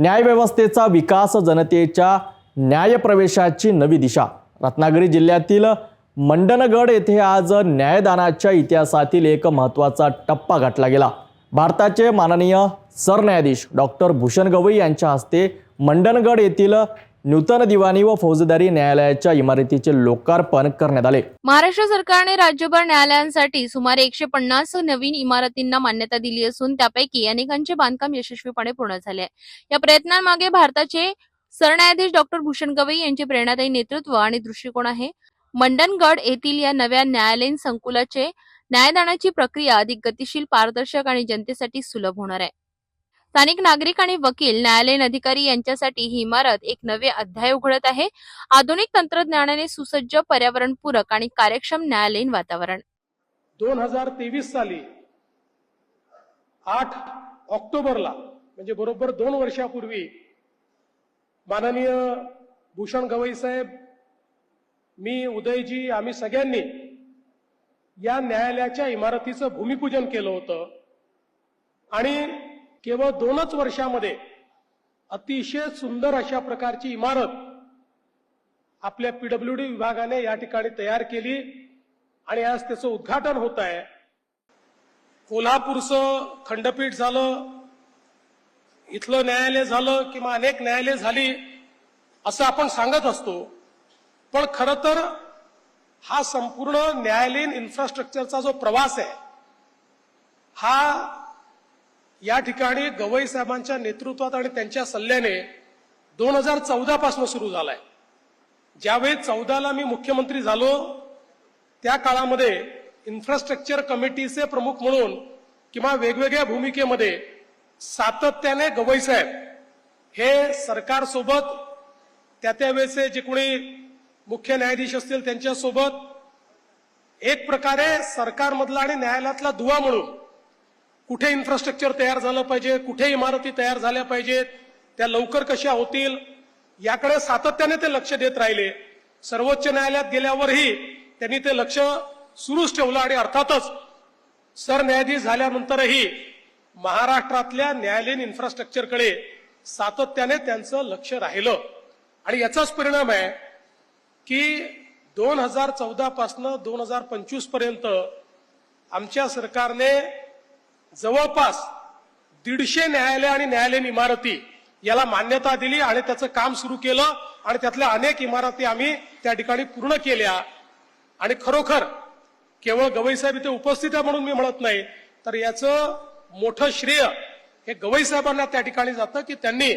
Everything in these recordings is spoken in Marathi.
न्यायव्यवस्थेचा विकास जनतेच्या न्यायप्रवेशाची नवी दिशा. रत्नागिरी जिल्ह्यातील मंडनगड येथे आज न्यायदानाच्या इतिहासातील एक महत्त्वाचा टप्पा गाठला गेला. भारताचे माननीय सरन्यायाधीश डॉक्टर भूषण गवई यांच्या हस्ते मंडनगड येथील नूतन दिवाणी व फौजदारी न्यायालयाच्या इमारतीचे लोकार्पण करण्यात आले. महाराष्ट्र सरकारने राज्यभर न्यायालयांसाठी सुमारे एकशे पन्नास नवीन इमारतींना मान्यता दिली असून त्यापैकी अनेकांचे बांधकाम यशस्वीपणे पूर्ण झाले आहे. या प्रयत्नांमागे भारताचे सरन्यायाधीश डॉक्टर भूषण गवई यांचे प्रेरणादायी नेतृत्व आणि दृष्टिकोन आहे. मंडनगड येथील या नव्या न्यायालयीन संकुलाचे न्यायदानाची प्रक्रिया अधिक गतिशील पारदर्शक आणि जनतेसाठी सुलभ होणार आहे. स्थानिक नागरिक आणि वकील न्यायालयीन अधिकारी यांच्यासाठी ही इमारत एक नवे अध्याय उघडत आहे. आधुनिक तंत्रज्ञानाने सुसज्ज पर्यावरणपूरक आणि कार्यक्षम न्यायालयीन वातावरण. दोन हजार तेवीस साली आठ ऑक्टोबरला म्हणजे बरोबर दोन वर्षापूर्वी माननीय भूषण गवई साहेब मी उदयजी आम्ही सगळ्यांनी या न्यायालयाच्या इमारतीचं भूमिपूजन केलं होतं. आणि केवळ दोनच वर्षामध्ये अतिशय सुंदर अशा प्रकारची इमारत आपल्या पीडब्ल्यूडी विभागाने या ठिकाणी तयार केली आणि आज त्याचं उद्घाटन होत आहे. कोल्हापूरचं खंडपीठ झालं इथलं न्यायालय झालं किंवा अनेक न्यायालय झाली असं आपण सांगत असतो. पण खरं तर हा संपूर्ण न्यायालयीन इन्फ्रास्ट्रक्चरचा जो प्रवास आहे हा या ठिकाणी गवई साहेबांच्या नेतृत्वात आणि त्यांच्या सल्ल्याने दोन हजार चौदा पासून सुरू झालाय. ज्यावेळी चौदाला मी मुख्यमंत्री झालो त्या काळामध्ये इन्फ्रास्ट्रक्चर कमिटीचे प्रमुख म्हणून किंवा वेगवेगळ्या भूमिकेमध्ये सातत्याने गवई साहेब हे सरकारसोबत त्या त्यावेळेचे जे कोणी मुख्य न्यायाधीश असतील त्यांच्यासोबत एक प्रकारे सरकारमधला आणि न्यायालयातला दुवा म्हणून कुठे इन्फ्रास्ट्रक्चर तयार झालं पाहिजे कुठे इमारती तयार झाल्या पाहिजेत त्या लवकर कशा होतील याकडे सातत्याने ते लक्ष देत राहिले. सर्वोच्च न्यायालयात गेल्यावरही त्यांनी ते लक्ष सुरूच ठेवलं आणि अर्थातच सरन्यायाधीश झाल्यानंतरही महाराष्ट्रातल्या न्यायालयीन इन्फ्रास्ट्रक्चरकडे सातत्याने त्यांचं लक्ष राहिलं. आणि याचाच परिणाम आहे की दोन हजार चौदा पासनं दोन हजार पंचवीसपर्यंत आमच्या सरकारने जवळपास दीडशे न्यायालय आणि न्यायालयीन इमारती याला मान्यता दिली आणि त्याचं काम सुरू केलं आणि त्यातल्या अनेक इमारती आम्ही त्या ठिकाणी पूर्ण केल्या. आणि खरोखर केवळ गवईसाहेब इथे उपस्थित आहे म्हणून मी म्हणत नाही तर याचं मोठं श्रेय हे गवईसाहेबांना त्या ठिकाणी जातं की त्यांनी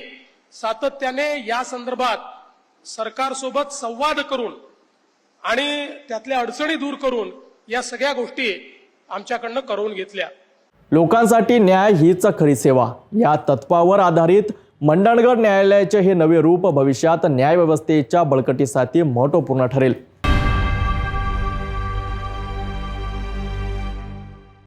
सातत्याने या संदर्भात सरकारसोबत संवाद करून आणि त्यातल्या अडचणी दूर करून या सगळ्या गोष्टी आमच्याकडनं करवून घेतल्या. लोकांसाठी न्याय हीच खरी सेवा. या तत्वावर आधारित मंडणगड न्यायालयाचे हे नवे रूप भविष्यात न्यायव्यवस्थेच्या बळकटीसाठी महत्त्वपूर्ण ठरेल.